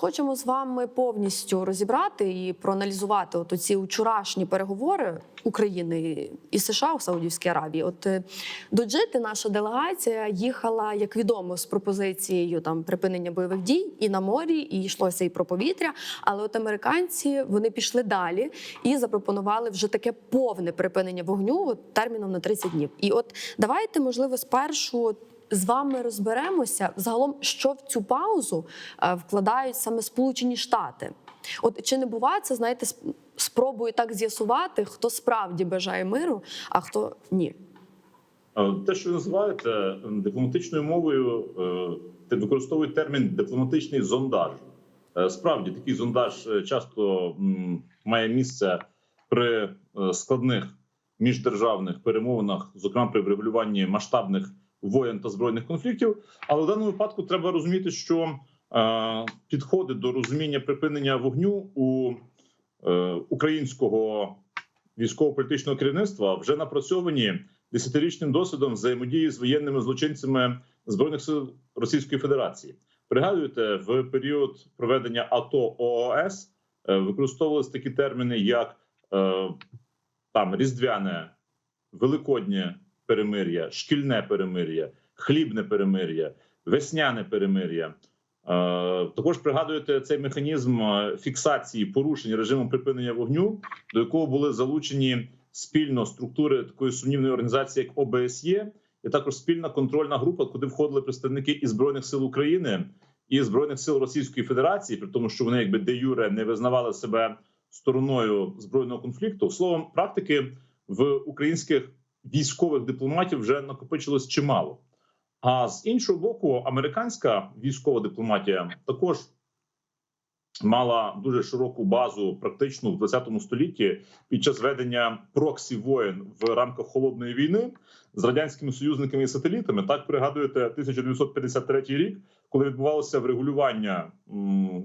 Хочемо з вами повністю розібрати і проаналізувати от ці вчорашні переговори України і США у Саудівській Аравії. От е, до Джити наша делегація їхала, як відомо, з пропозицією там припинення бойових дій і на морі, і йшлося і про повітря. Але от американці вони пішли далі і запропонували вже таке повне припинення вогню от, терміном на 30 днів. І от давайте, можливо, спершу. З вами розберемося загалом, що в цю паузу е, вкладають саме Сполучені Штати. От чи не буває це, знаєте, сп- спробую так з'ясувати, хто справді бажає миру, а хто ні. Те, що ви називаєте дипломатичною мовою, е, використовують термін дипломатичний зондаж. Е, Справді такий зондаж часто має місце при складних міждержавних перемовинах, зокрема при врегулюванні масштабних воєн та збройних конфліктів. Але в даному випадку треба розуміти, що е, підходи до розуміння припинення вогню у е, українського військово-політичного керівництва вже напрацьовані десятирічним досвідом взаємодії з воєнними злочинцями збройних сил Російської Федерації. Пригадуєте, в період проведення АТО ООС е, використовувалися такі терміни, як там різдвяне, великоднє перемир'я, шкільне перемир'я, хлібне перемир'я, весняне перемир'я. Е, Також пригадуєте цей механізм е, фіксації порушень режиму припинення вогню, до якого були залучені спільно структури такої сумнівної організації, як ОБСЄ, і також спільна контрольна група, куди входили представники і збройних сил України і збройних сил Російської Федерації, при тому, що вони якби де юре не визнавали себе стороною збройного конфлікту. Словом, практики в українських військових дипломатів вже накопичилось чимало. А з іншого боку, американська військова дипломатія також мала дуже широку базу практично в 20 столітті під час ведення проксі воєн в рамках холодної війни з радянськими союзниками і сателітами. Так пригадуєте 1953 рік, коли відбувалося врегулювання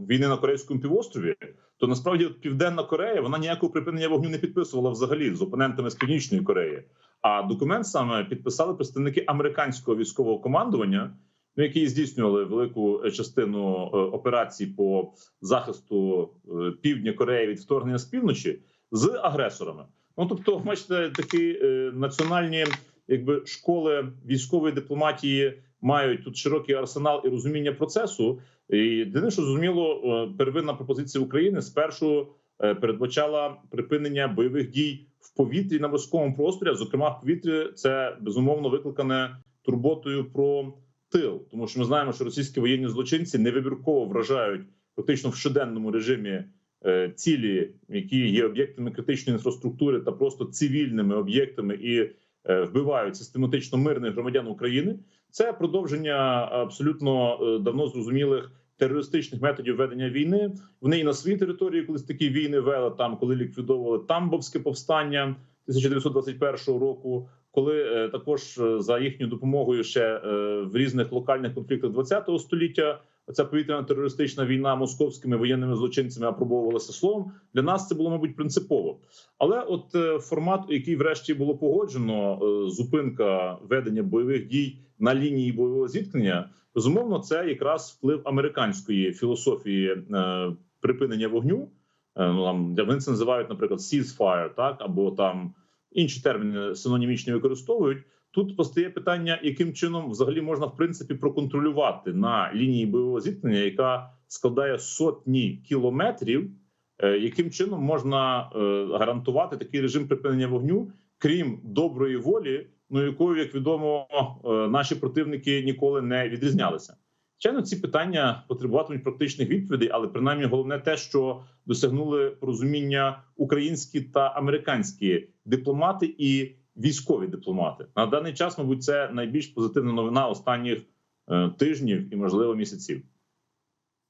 війни на корейському півострові. То насправді Південна Корея вона ніякого припинення вогню не підписувала взагалі з опонентами з Північної Кореї. А документ саме підписали представники американського військового командування, ну, які здійснювали велику е, частину е, операцій по захисту е, півдня Кореї від вторгнення з півночі з агресорами. Ну тобто, бачите, такі національні якби школи військової дипломатії мають тут широкий арсенал і розуміння процесу. І єдине, що зрозуміло, первинна пропозиція України спершу передбачала припинення бойових дій в повітрі на морському просторі. Зокрема, в повітрі це безумовно викликане турботою про тил, тому що ми знаємо, що російські воєнні злочинці невибірково вражають фактично в щоденному режимі е, цілі, які є об'єктами критичної інфраструктури та просто цивільними об'єктами і е, вбивають систематично мирних громадян України. Це продовження абсолютно е, давно зрозумілих терористичних методів ведення війни. Вони і на своїй території, колись такі війни вели там, коли ліквідовували Тамбовське повстання 1921 року. Коли е, також е, за їхньою допомогою ще е, в різних локальних конфліктах ХХ століття ця повітряна терористична війна московськими воєнними злочинцями апробовувалася словом. Для нас це було мабуть принципово. Але от е, формат, який врешті було погоджено, е, зупинка ведення бойових дій на лінії бойового зіткнення, безумовно, це якраз вплив американської філософії е, припинення вогню. Ну там вони це називають, наприклад, ceasefire, так або там інші терміни синонімічні використовують. Тут постає питання, яким чином взагалі можна в принципі проконтролювати на лінії бойового зіткнення, яка складає сотні кілометрів, е, яким чином можна е, гарантувати такий режим припинення вогню, крім доброї волі, ну якою, як відомо, е, наші противники ніколи не відрізнялися. Звичайно, ці питання потребуватимуть практичних відповідей, але принаймні головне те, що досягнули порозуміння українські та американські дипломати і військові дипломати. На даний час, мабуть, це найбільш позитивна новина останніх е, тижнів і можливо місяців.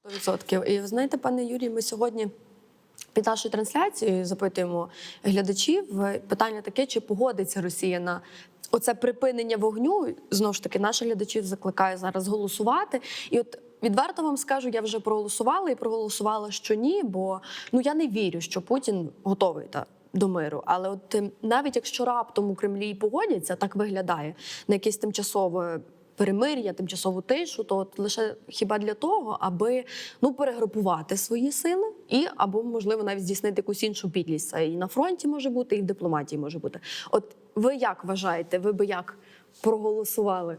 100%. І ви знаєте, пане Юрій, ми сьогодні під нашою трансляцією запитуємо глядачів е, питання таке: чи погодиться Росія на оце припинення вогню? Знову ж таки, наших глядачів закликаю зараз голосувати. І от відверто вам скажу, я вже проголосувала і проголосувала, що ні, бо ну я не вірю, що Путін готовий та. До миру, але от е, навіть якщо раптом у Кремлі погодяться, так виглядає на якесь тимчасове перемир'я, тимчасову тишу, то от лише хіба для того, аби ну перегрупувати свої сили і або можливо навіть здійснити якусь іншу підлість. І на фронті може бути, і в дипломатії може бути. От ви як вважаєте? Ви би як проголосували?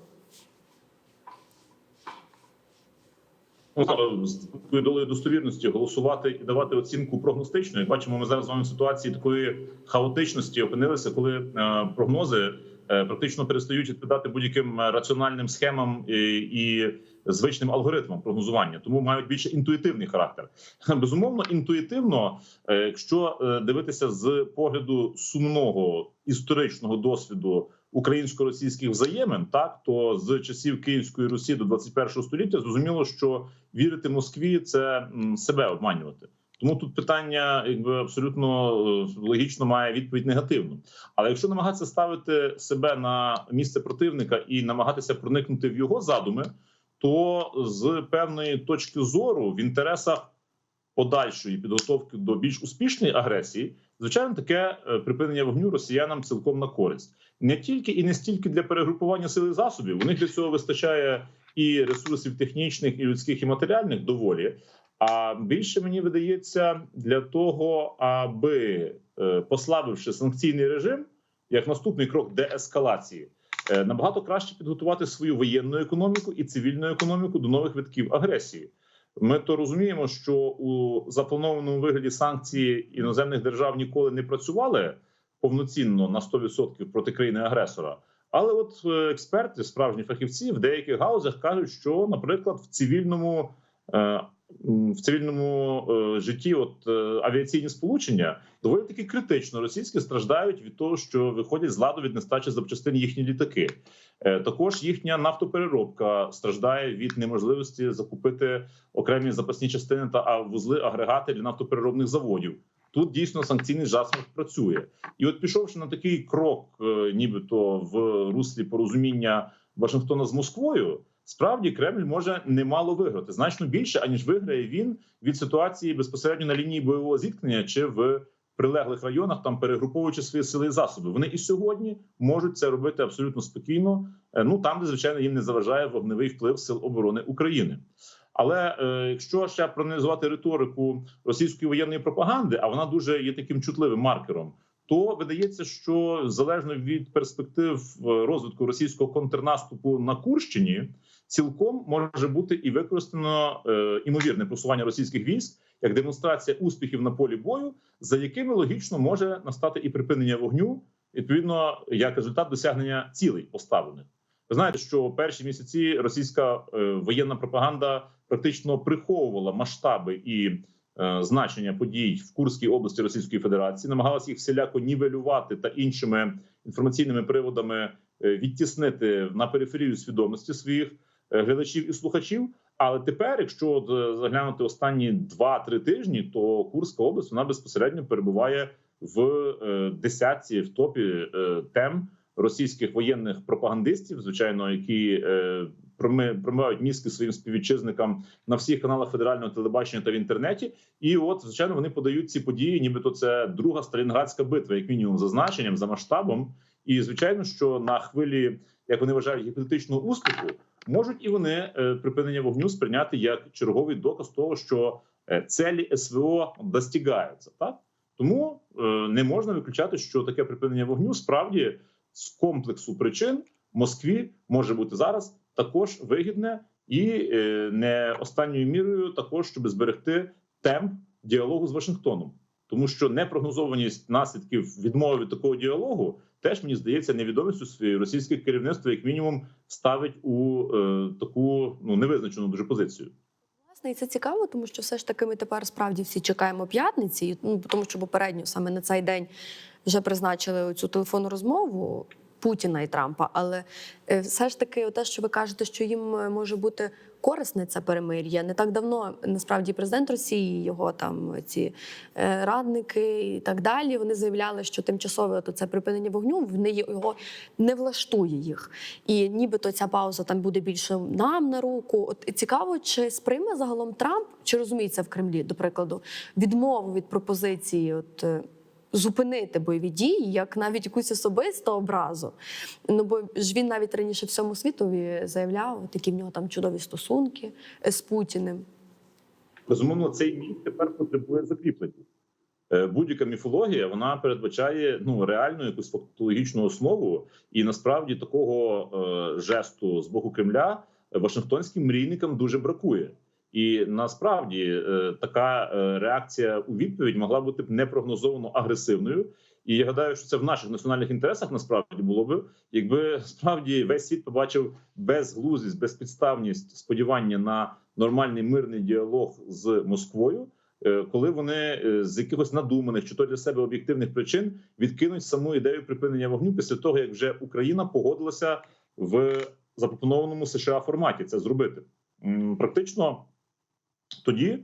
Ну, долею достовірності голосувати і давати оцінку прогностичну. І бачимо, ми зараз з вами в ситуації такої хаотичності опинилися, коли е, прогнози е, практично перестають відповідати будь-яким е, раціональним схемам і, звичним алгоритмам прогнозування, тому мають більше інтуїтивний характер. Безумовно, інтуїтивно, якщо дивитися з погляду сумного історичного досвіду українсько-російських взаємин, так то з часів Київської Русі до 21 століття зрозуміло, що вірити Москві це себе обманювати. Тому тут питання, якби абсолютно е, логічно має відповідь негативну. Але якщо намагатися ставити себе на місце противника і намагатися проникнути в його задуми, то з певної точки зору в інтересах подальшої підготовки до більш успішної агресії, звичайно, таке е, припинення вогню росіянам цілком на користь не тільки і не стільки для перегрупування сил і засобів. У них для цього вистачає і ресурсів технічних, і людських, і матеріальних доволі. А більше мені видається для того, аби е, послабивши санкційний режим, як наступний крок деескалації, е, набагато краще підготувати свою воєнну економіку і цивільну економіку до нових витків агресії. Ми то розуміємо, що у запланованому вигляді санкції іноземних держав ніколи не працювали повноцінно на 100% проти країни агресора. Але от е, експерти, справжні фахівці в деяких гаузах кажуть, що, наприклад, в цивільному е, в цивільному е, житті, от е, авіаційні сполучення доволі таки критично російські страждають від того, що виходять з ладу від нестачі запчастин їхні літаки. Е, Також їхня нафтопереробка страждає від неможливості закупити окремі запасні частини та вузли агрегати для нафтопереробних заводів. Тут дійсно санкційний засіб працює, і от пішовши на такий крок, нібито в руслі порозуміння Вашингтона з Москвою, справді Кремль може немало виграти значно більше, аніж виграє він від ситуації безпосередньо на лінії бойового зіткнення чи в прилеглих районах, там перегруповуючи свої сили і засоби. Вони і сьогодні можуть це робити абсолютно спокійно. е, Ну там, де звичайно їм не заважає вогневий вплив сил оборони України. Але е, якщо ще проаналізувати риторику російської воєнної пропаганди, а вона дуже є таким чутливим маркером, то видається, що залежно від перспектив е, розвитку російського контрнаступу на Курщині, цілком може бути і використано е, імовірне просування російських військ як демонстрація успіхів на полі бою, за якими логічно може настати і припинення вогню, відповідно як результат досягнення цілей поставлених. Ви знаєте, що перші місяці російська е, воєнна пропаганда практично приховувала масштаби і значення подій в Курській області Російської Федерації, намагалася їх всіляко нівелювати та іншими інформаційними приводами е, відтіснити на периферію свідомості своїх е, глядачів і слухачів. Але тепер, якщо е, заглянути останні 2-3 тижні, то Курська область вона безпосередньо перебуває в е, десятці в топі е, тем російських воєнних пропагандистів, звичайно, які е, промивають мізки своїм співвітчизникам на всіх каналах федерального телебачення та в інтернеті. І от, звичайно, вони подають ці події, нібито це друга сталінградська битва, як мінімум, за значенням, за масштабом. І звичайно, що на хвилі, як вони вважають, гіпотетичного успіху, можуть і вони е, припинення вогню сприйняти як черговий доказ того, що е, цілі СВО достигаються. Так тому е, не можна виключати, що таке припинення вогню справді з комплексу причин Москві може бути зараз також вигідне і е, не останньою мірою, також щоб зберегти темп діалогу з Вашингтоном, тому що непрогнозованість наслідків відмови від такого діалогу теж мені здається невідомістю своєї російське керівництво, як мінімум, ставить у е, таку ну невизначену дуже позицію. Власне, і це цікаво, тому що все ж таки ми тепер справді всі чекаємо п'ятниці, ну тому що попередньо саме на цей день вже призначили цю телефонну розмову Путіна і Трампа. Але е, все ж таки, те, що ви кажете, що їм е, може бути корисне це перемир'я. Не так давно насправді президент Росії, його там ці е, радники і так далі. Вони заявляли, що тимчасове то це припинення вогню вони його не влаштує їх. І нібито ця пауза там буде більше нам на руку. От цікаво, чи сприйме загалом Трамп, чи розуміється в Кремлі, до прикладу, відмову від пропозиції от. Е, зупинити бойові дії, як навіть якусь особисту образу. Ну бо ж він навіть раніше всьому світові заявляв, от які в нього там чудові стосунки е, з Путіним. Безумовно, цей міф тепер потребує закріплення. Е, Будь-яка міфологія вона передбачає ну реальну якусь фактологічну основу, і насправді такого е, жесту з боку Кремля Вашингтонським мрійникам дуже бракує. І насправді е, така е, реакція у відповідь могла бути б непрогнозовано агресивною. І я гадаю, що це в наших національних інтересах насправді було б, якби справді весь світ побачив безглуздість, безпідставність сподівання на нормальний мирний діалог з Москвою, е, коли вони з якихось надуманих чи то для себе об'єктивних причин відкинуть саму ідею припинення вогню після того, як вже Україна погодилася в запропонованому США форматі це зробити. Практично тоді е,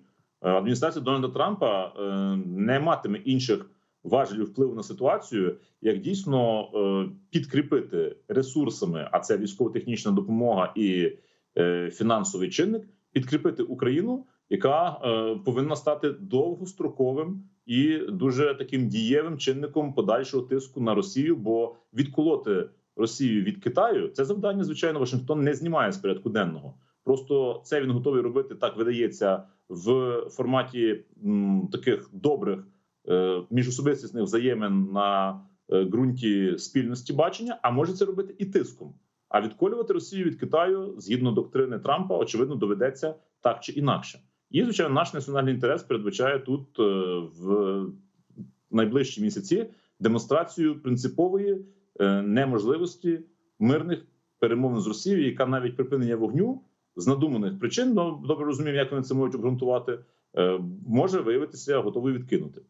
адміністрація Дональда Трампа е, не матиме інших важелів впливу на ситуацію, як дійсно е, підкріпити ресурсами, а це військово-технічна допомога і фінансовий чинник, підкріпити Україну, яка повинна стати довгостроковим і дуже таким дієвим чинником подальшого тиску на Росію, бо відколоти Росію від Китаю це завдання, звичайно, Вашингтон не знімає з порядку денного. Просто це він готовий робити так, видається в форматі м, таких добрих е, міжособистісних взаємин на е, ґрунті спільності бачення, а може це робити і тиском. А відколювати Росію від Китаю згідно доктрини Трампа, очевидно, доведеться так чи інакше. І звичайно, наш національний інтерес передбачає тут е, в найближчі місяці демонстрацію принципової е, неможливості мирних перемовин з Росією, яка навіть припинення вогню з надуманих причин, ну добре розуміємо, як вони це можуть обґрунтувати, е, може виявитися готовий відкинути.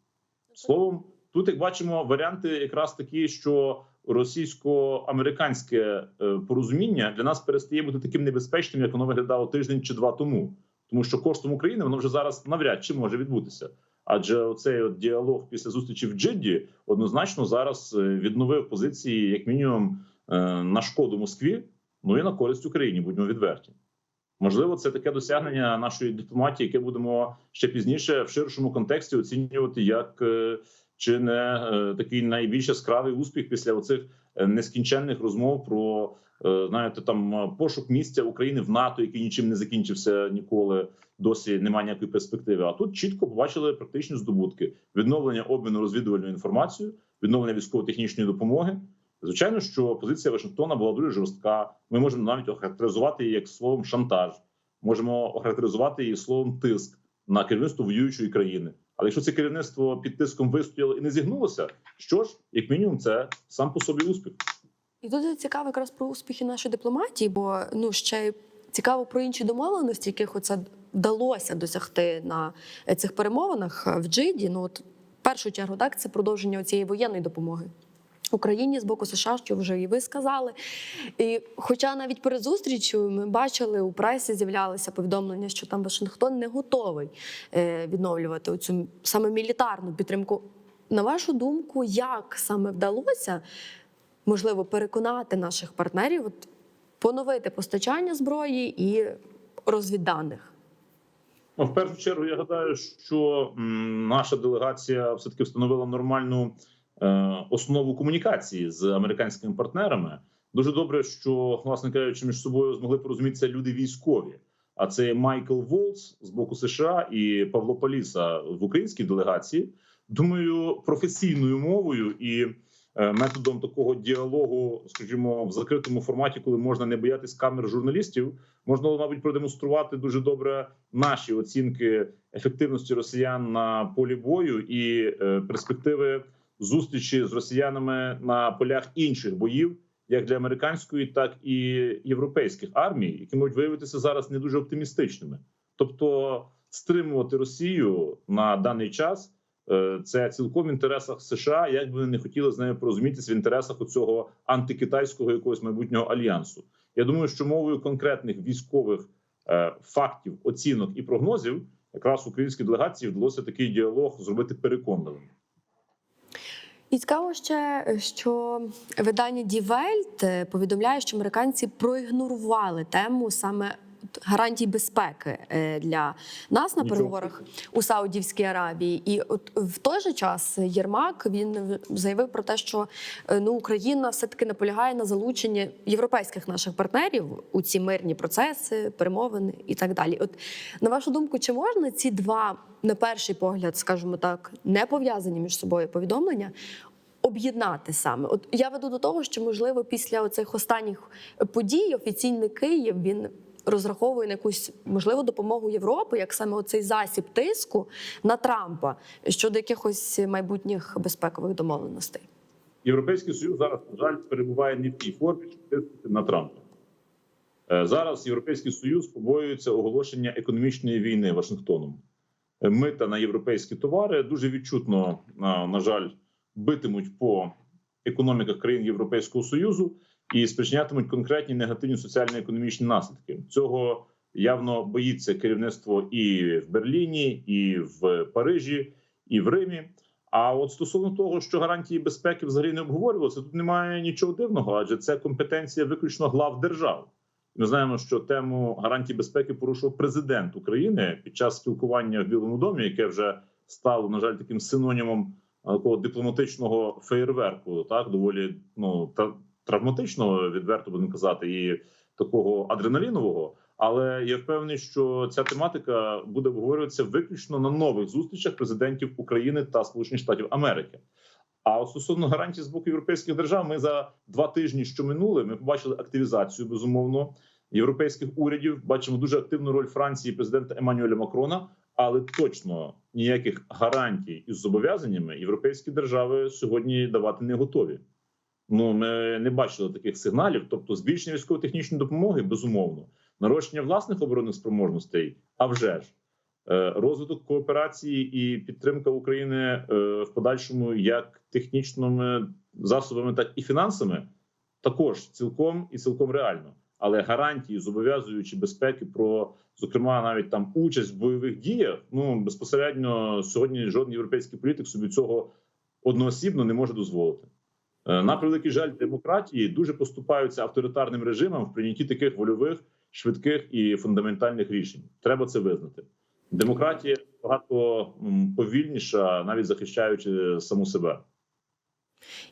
Словом, тут як бачимо, варіанти якраз такі, що російсько-американське е, порозуміння для нас перестає бути таким небезпечним, як воно виглядало тиждень чи два тому, тому що коштом України воно вже зараз навряд чи може відбутися. Адже оцей от діалог після зустрічі в Джидді однозначно зараз е, відновив позиції, як мінімум, на шкоду Москві, ну і на користь Україні, будьмо відверті. Можливо, це таке досягнення нашої дипломатії, яке будемо ще пізніше в ширшому контексті оцінювати як е, чи не е, такий найбільш яскравий успіх після оцих е, нескінченних розмов про знаєте, там пошук місця України в НАТО, який нічим не закінчився ніколи. Досі немає ніякої перспективи. А тут чітко побачили практичні здобутки: відновлення обміну розвідувальною інформацією, відновлення військово-технічної допомоги. Звичайно, що позиція Вашингтона була дуже жорстка. Ми можемо навіть охарактеризувати її як словом шантаж, можемо охарактеризувати її словом тиск на керівництво воюючої країни. Але якщо це керівництво під тиском вистояло і не зігнулося, що ж, як мінімум, це сам по собі успіх. І тут цікаво якраз про успіхи нашої дипломатії, бо ну ще цікаво про інші домовленості, яких оце вдалося досягти на цих перемовинах в Джиді. Ну от в першу чергу, так це продовження цієї воєнної допомоги. Україні з боку США, що вже і ви сказали. І хоча навіть перед зустрічю ми бачили у пресі, з'являлися повідомлення, що там Вашингтон не готовий е, відновлювати цю саме мілітарну підтримку. На вашу думку, як саме вдалося можливо переконати наших партнерів от, поновити постачання зброї і розвідданих? Ну, в першу чергу, я гадаю, що наша делегація все таки встановила нормальну основу комунікації з американськими партнерами. Дуже добре, що власне кажучи, між собою змогли порозумітися люди військові. А це Майкл Волц з боку США і Павло Поліса в українській делегації. Думаю, професійною мовою і е, методом такого діалогу, скажімо, в закритому форматі, коли можна не боятись камер журналістів, можна, мабуть, продемонструвати дуже добре наші оцінки ефективності росіян на полі бою і е, перспективи зустрічі з росіянами на полях інших боїв, як для американської, так і європейських армій, які можуть виявитися зараз не дуже оптимістичними. Тобто, стримувати Росію на даний час. е, Це цілком в інтересах США, як би вони не хотіли з нею порозумітися в інтересах цього антикитайського якогось майбутнього альянсу. Я думаю, що мовою конкретних військових е, фактів, оцінок і прогнозів, якраз українській делегації вдалося такий діалог зробити переконливим. І цікаво ще, що видання Die Welt повідомляє, що американці проігнорували тему саме гарантій безпеки е, для нас на переговорах у Саудівській Аравії. І от в той же час Єрмак він заявив про те, що е, ну Україна все таки наполягає на залученні європейських наших партнерів у ці мирні процеси, перемовини і так далі. От на вашу думку, чи можна ці два на перший погляд, скажімо так, не пов'язані між собою повідомлення? Об'єднати саме, от я веду до того, що можливо після оцих останніх подій офіційний Київ він розраховує на якусь можливу допомогу Європи, як саме оцей засіб тиску на Трампа щодо якихось майбутніх безпекових домовленостей. Європейський Союз зараз, на жаль, перебуває не в тій формі, щоб тиснути на Трампа. Е, Зараз Європейський Союз побоюється оголошення економічної війни Вашингтоном. Е, Мита на європейські товари дуже відчутно, на, на жаль, битимуть по економіках країн Європейського Союзу і спричинятимуть конкретні негативні соціально-економічні наслідки. Цього явно боїться керівництво і в Берліні, і в Парижі, і в Римі. А от стосовно того, що гарантії безпеки взагалі не обговорювалися, тут немає нічого дивного, адже це компетенція виключно глав держав. Ми знаємо, що тему гарантій безпеки порушив президент України під час спілкування в Білому домі, яке вже стало на жаль таким синонімом такого дипломатичного феєрверку, так доволі ну та травматичного, відверто будемо казати, і такого адреналінового. Але я впевнений, що ця тематика буде обговорюватися виключно на нових зустрічах президентів України та Сполучених Штатів Америки. А стосовно гарантій з боку європейських держав, ми за два тижні, що минули, ми побачили активізацію безумовно європейських урядів. Бачимо дуже активну роль Франції, президента Еммануеля Макрона. Але точно ніяких гарантій із зобов'язаннями європейські держави сьогодні давати не готові. Ну ми не бачили таких сигналів. Тобто, збільшення військово-технічної допомоги безумовно, нарощення власних оборонних спроможностей, а вже ж Е, розвиток кооперації і підтримка України е, в подальшому як технічними засобами, так і фінансами, також цілком і цілком реально. Але гарантії, зобов'язуючи безпеки про зокрема навіть там участь в бойових діях, ну безпосередньо сьогодні жоден європейський політик собі цього одноосібно не може дозволити. Е, На превеликий жаль, демократії дуже поступаються авторитарним режимам в прийнятті таких вольових, швидких і фундаментальних рішень. Треба це визнати. Демократія багато повільніша, навіть захищаючи саму себе.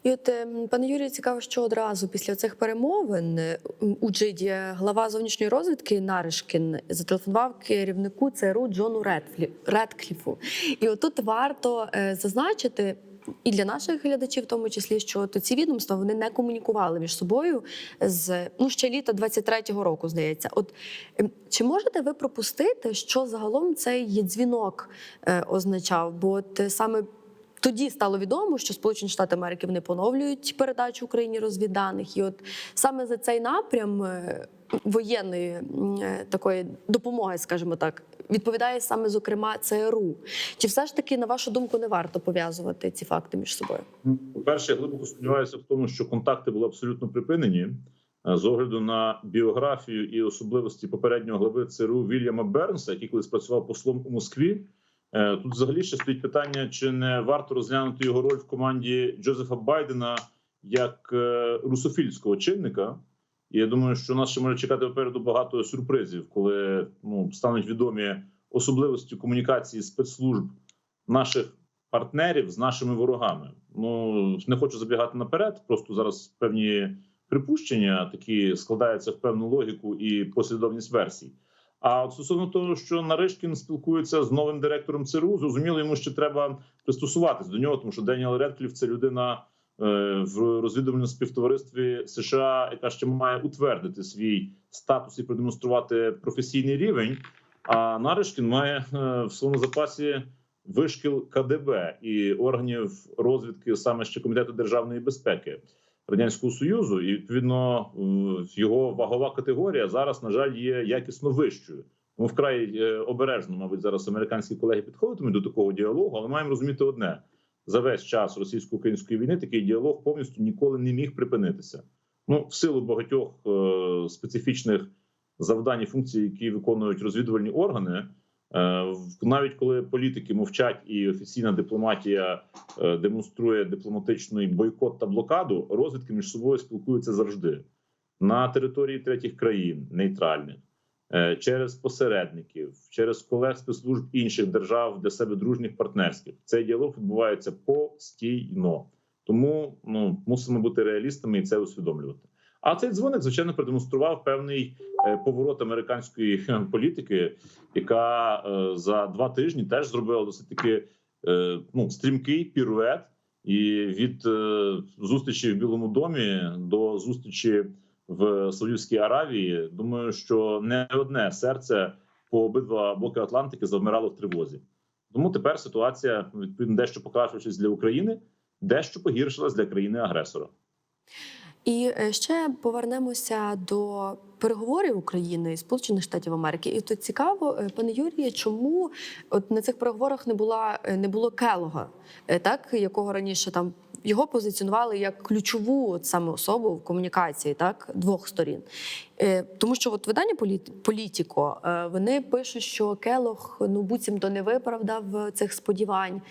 І от ем, пане Юрію, цікаво, що одразу після цих перемовин е, у Джиді глава зовнішньої розвідки Наришкін зателефонував керівнику ЦРУ Джону Редкліфу. І отут варто е, зазначити. І для наших глядачів, в тому числі, що то ці відомства вони не комунікували між собою з ну ще літа 23-го року, здається. От ем, чи можете ви пропустити, що загалом цей дзвінок е, означав? Бо от е, саме тоді стало відомо, що Сполучені Штати Америки вони поновлюють передачу Україні розвідданих, і от саме за цей напрям е, воєнної такої допомоги, скажімо так, відповідає саме зокрема ЦРУ. Чи все ж таки, на вашу думку, не варто пов'язувати ці факти між собою? По перше, я глибоко сподіваюся в тому, що контакти були абсолютно припинені е, з огляду на біографію і особливості попереднього глави ЦРУ Вільяма Бернса, який колись працював послом у Москві. Е, Тут взагалі ще стоїть питання, чи не варто розглянути його роль в команді Джозефа Байдена як е, русофільського чинника. І я думаю, що нас ще може чекати попереду багато сюрпризів, коли ну стануть відомі особливості комунікації спецслужб наших партнерів з нашими ворогами. Ну не хочу забігати наперед. Просто зараз певні припущення такі складаються в певну логіку і послідовність версій. А от стосовно того, що Наришкін спілкується з новим директором ЦРУ, зрозуміло, йому ще треба пристосуватись до нього, тому що Деніел Редкліф це людина в розвідувальному співтоваристві США, яка ще має утвердити свій статус і продемонструвати професійний рівень. А Наришкін має е, в своєму запасі вишкіл КДБ і органів розвідки саме ще комітету державної безпеки радянського союзу, і відповідно е, його вагова категорія зараз, на жаль, є якісно вищою. Тому вкрай е, обережно, мабуть, зараз американські колеги підходитимуть до такого діалогу, але маємо розуміти одне: за весь час російсько-української війни такий діалог повністю ніколи не міг припинитися. Ну, в силу багатьох е, специфічних завдань і функцій, які виконують розвідувальні органи. Е, навіть коли політики мовчать і офіційна дипломатія е, демонструє дипломатичний бойкот та блокаду, розвідки між собою спілкуються завжди на території третіх країн, нейтральних, через посередників, через колег спецслужб інших держав для себе дружніх партнерських. Цей діалог відбувається постійно. Тому ну мусимо бути реалістами і це усвідомлювати. А цей дзвоник, звичайно, продемонстрував певний е, поворот американської політики, яка е, за два тижні теж зробила досить таки е, ну стрімкий пірует. І від е, зустрічі в Білому домі до зустрічі в Саудівській Аравії, думаю, що не одне серце по обидва боки Атлантики завмирало в тривозі. Тому тепер ситуація відповідно дещо покращуючись для України, дещо погіршилась для країни-агресора. І е, ще повернемося до переговорів України і Сполучених Штатів Америки. І тут цікаво, е, пане Юріє, чому от на цих переговорах не була е, не було Келога, так якого раніше там його позиціонували як ключову саме особу в комунікації, так двох сторін. Е, Тому що от видання «Політ- Політіко е, вони пишуть, що Келог ну буцімто не виправдав е, цих сподівань,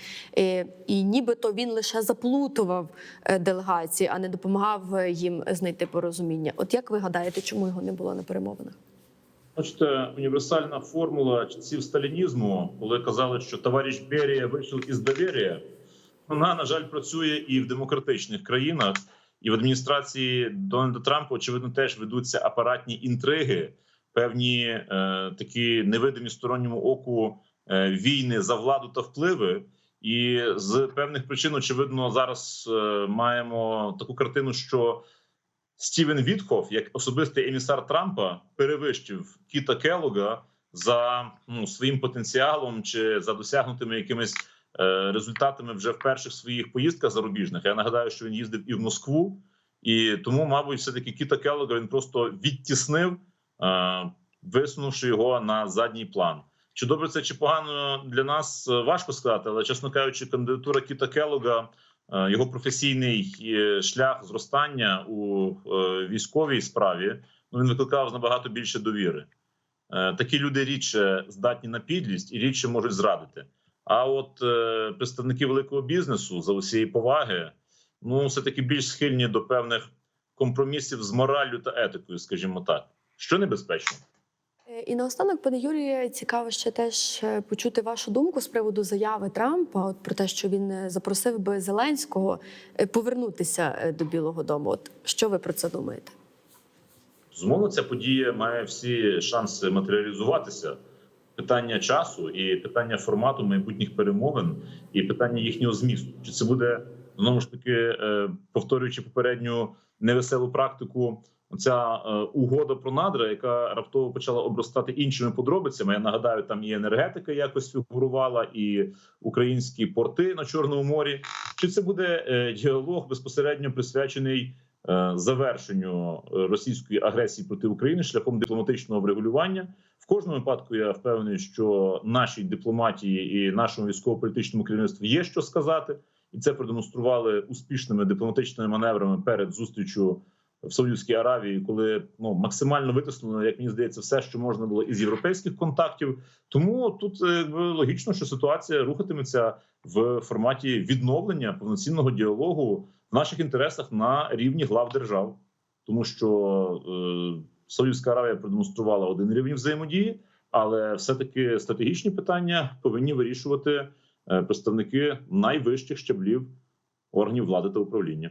і нібито він лише заплутував делегації, а не допомагав їм знайти порозуміння. От як ви гадаєте, чому його не було на перемовинах? Бачите, універсальна формула часів сталінізму, коли казали, що товариш Берія вийшов із довір'я, вона на жаль працює і в демократичних країнах, і в адміністрації Дональда Трампа очевидно теж ведуться апаратні інтриги, певні е, такі невидимі сторонньому оку е, війни за владу та впливи. І з певних причин, очевидно, зараз е, маємо таку картину, що Стівен Вітхоф, як особистий емісар Трампа, перевищив Кіта Келлога за ну, своїм потенціалом чи за досягнутими якимись результатами вже в перших своїх поїздках зарубіжних. Я нагадаю, що він їздив і в Москву, і тому, мабуть, все таки Кіта Келлога він просто відтіснив, е, висунувши його на задній план. Чи добре це чи погано для нас е, важко сказати, але чесно кажучи, кандидатура Кіта Келлога Е, його професійний е, шлях зростання у е, військовій справі ну він викликав набагато більше довіри. Е, Такі люди рідше здатні на підлість і рідше можуть зрадити. А от е, представники великого бізнесу за усієї поваги, ну все таки більш схильні до певних компромісів з мораллю та етикою, скажімо так, що небезпечно. Е, І наостанок, пане Юрію, цікаво ще теж е, почути вашу думку з приводу заяви Трампа, от про те, що він е, запросив би Зеленського повернутися до Білого Дому. От що ви про це думаєте? Зумовно, ця подія має всі шанси матеріалізуватися. Питання часу і питання формату майбутніх перемовин, і питання їхнього змісту. Чи це буде знову ж таки е, повторюючи попередню невеселу практику? Ця е, угода про надра, яка раптово почала обростати іншими подробицями. Я нагадаю, там і енергетика якось фігурувала, і українські порти на чорному морі. Чи це буде е, діалог безпосередньо присвячений завершенню російської агресії проти України шляхом дипломатичного врегулювання? Кожному випадку я впевнений, що нашій дипломатії і нашому військово-політичному керівництву є що сказати, і це продемонстрували успішними дипломатичними маневрами перед зустрічю в Саудівській Аравії, коли ну максимально витиснуло, як мені здається, все, що можна було із європейських контактів. Тому тут е, якби, логічно, що ситуація рухатиметься в форматі відновлення повноцінного діалогу в наших інтересах на рівні глав держав, тому що е, Саудівська Аравія продемонструвала один рівень взаємодії, але все-таки стратегічні питання повинні вирішувати е, представники найвищих щаблів органів влади та управління.